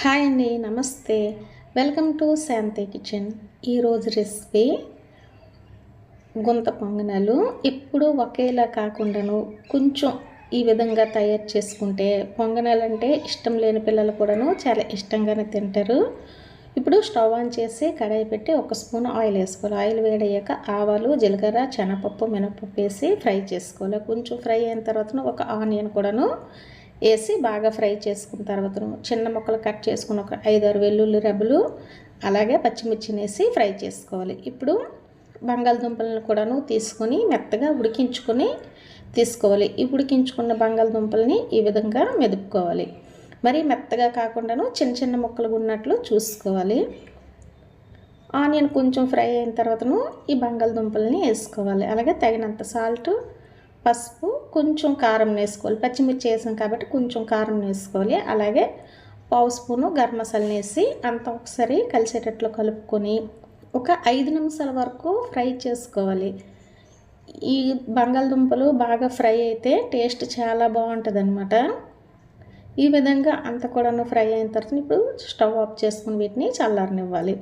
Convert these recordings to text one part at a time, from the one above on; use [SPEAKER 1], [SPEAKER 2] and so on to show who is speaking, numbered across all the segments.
[SPEAKER 1] Hi అండి నమస్తే. Welcome to Shanti kitchen. ఈరోజు రెసిపీ గుంత పొంగనాలు. ఎప్పుడు ఒకేలా కాకుండాను కొంచెం ఈ విధంగా తయారు చేసుకుంటే పొంగనాలు అంటే ఇష్టం లేని పిల్లలు కూడాను చాలా ఇష్టంగానే తింటారు. ఇప్పుడు స్టవ్ ఆన్ చేసి కడాయి పెట్టి ఒక స్పూన్ ఆయిల్ వేసుకోవాలి. ఆయిల్ వేడయ్యాక ఆవాలు జీలకర్ర శనగపప్పు మినపప్పు వేసి ఫ్రై చేసుకోవాలి. కొంచెం ఫ్రై అయిన తర్వాత ఒక ఆనియన్ కూడాను వేసి బాగా ఫ్రై చేసుకున్న తర్వాత చిన్న ముక్కలు కట్ చేసుకుని ఒక ఐదారు వెల్లుల్లి రెబ్బలు అలాగే పచ్చిమిర్చిని వేసి ఫ్రై చేసుకోవాలి. ఇప్పుడు బంగాళదుంపలను కూడాను తీసుకొని మెత్తగా ఉడికించుకొని తీసుకోవాలి. ఈ ఉడికించుకున్న బంగాళదుంపల్ని ఈ విధంగా మెదుపుకోవాలి. మరి మెత్తగా కాకుండాను చిన్న చిన్న ముక్కలు ఉన్నట్లు చూసుకోవాలి. ఆనియన్ కొంచెం ఫ్రై అయిన తర్వాతను ఈ బంగాళదుంపల్ని వేసుకోవాలి. అలాగే తగినంత సాల్ట్ పసుపు కొంచెం కారం వేసుకోవాలి. పచ్చిమిర్చి వేసాం కాబట్టి కొంచెం కారం వేసుకోవాలి. అలాగే పావు స్పూను గరం మసాలా వేసి అంత ఒకసారి కలిసేటట్లు కలుపుకొని ఒక ఐదు నిమిషాల వరకు ఫ్రై చేసుకోవాలి. ఈ బంగాళదుంపలు బాగా ఫ్రై అయితే టేస్ట్ చాలా బాగుంటుంది అనమాట ఈ విధంగా అంత కూడాను ఫ్రై అయిన తర్వాత ఇప్పుడు స్టవ్ ఆఫ్ చేసుకుని వీటిని చల్లారనివ్వాలి.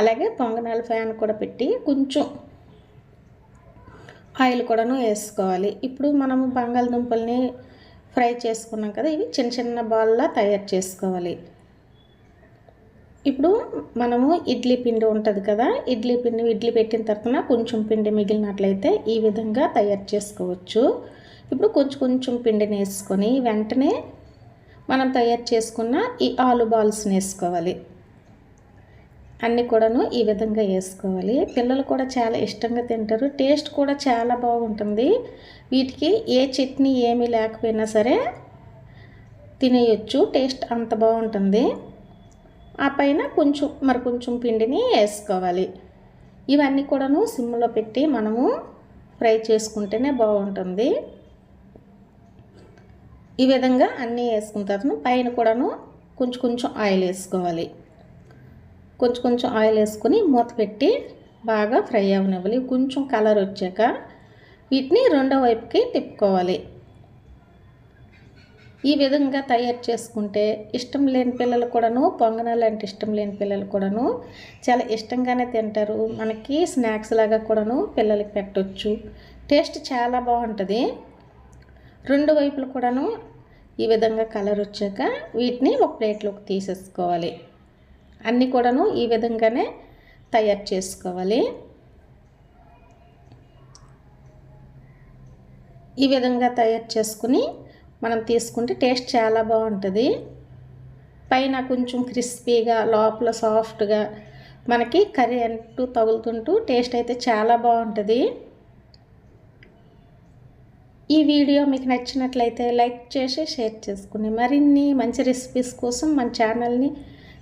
[SPEAKER 1] అలాగే పొంగనాల ఫ్యాన్ కూడా పెట్టి కొంచెం ఆయిల్ కూడాను వేసుకోవాలి. ఇప్పుడు మనము బంగాళదుంపల్ని ఫ్రై చేసుకున్నాం కదా ఇవి చిన్న చిన్న బాల్లా తయారు చేసుకోవాలి. ఇప్పుడు మనము ఇడ్లీ పిండి ఉంటుంది కదా ఇడ్లీ పిండి ఇడ్లీ పెట్టిన తర్వాత కొంచెం పిండి మిగిలినట్లయితే ఈ విధంగా తయారు చేసుకోవచ్చు. ఇప్పుడు కొంచెం కొంచెం పిండిని వేసుకొని వెంటనే మనం తయారు చేసుకున్న ఈ ఆలు బాల్స్ని వేసుకోవాలి. అన్నీ కూడాను ఈ విధంగా వేసుకోవాలి. పిల్లలు కూడా చాలా ఇష్టంగా తింటారు. టేస్ట్ కూడా చాలా బాగుంటుంది. వీటికి ఏ చట్నీ ఏమీ లేకపోయినా సరే తినేయచ్చు. టేస్ట్ అంత బాగుంటుంది. ఆ పైన కొంచెం మరి కొంచెం పిండిని వేసుకోవాలి. ఇవన్నీ కూడాను సిమ్లో పెట్టి మనము ఫ్రై చేసుకుంటేనే బాగుంటుంది. ఈ విధంగా అన్నీ వేసుకున్న తర్వాత పైన కూడాను కొంచెం కొంచెం ఆయిల్ వేసుకోవాలి. కొంచెం కొంచెం ఆయిల్ వేసుకొని మూత పెట్టి బాగా ఫ్రై అవనివ్వాలి. కొంచెం కలర్ వచ్చాక వీటిని రెండో వైపుకి తిప్పుకోవాలి. ఈ విధంగా తయారు చేసుకుంటే ఇష్టం లేని పిల్లలు కూడాను పొంగనాలు అంటే ఇష్టం లేని పిల్లలు కూడాను చాలా ఇష్టంగానే తింటారు. మనకి స్నాక్స్ లాగా కూడాను పిల్లలకి పెట్టవచ్చు టేస్ట్ చాలా బాగుంటుంది. రెండు వైపులు కూడాను ఈ విధంగా కలర్ వచ్చాక వీటిని ఒక ప్లేట్లోకి తీసేసుకోవాలి. అన్నీ కూడాను ఈ విధంగానే తయారు చేసుకోవాలి. ఈ విధంగా తయారు చేసుకుని మనం తీసుకుంటే టేస్ట్ చాలా బాగుంటుంది. పైన కొంచెం క్రిస్పీగా లోపల సాఫ్ట్గా మనకి కర్రీ అంటూ తగులుతుంటూ టేస్ట్ అయితే చాలా బాగుంటుంది. ఈ వీడియో మీకు నచ్చినట్లయితే లైక్ చేసి షేర్ చేసుకుని మరిన్ని మంచి రెసిపీస్ కోసం మన ఛానల్ని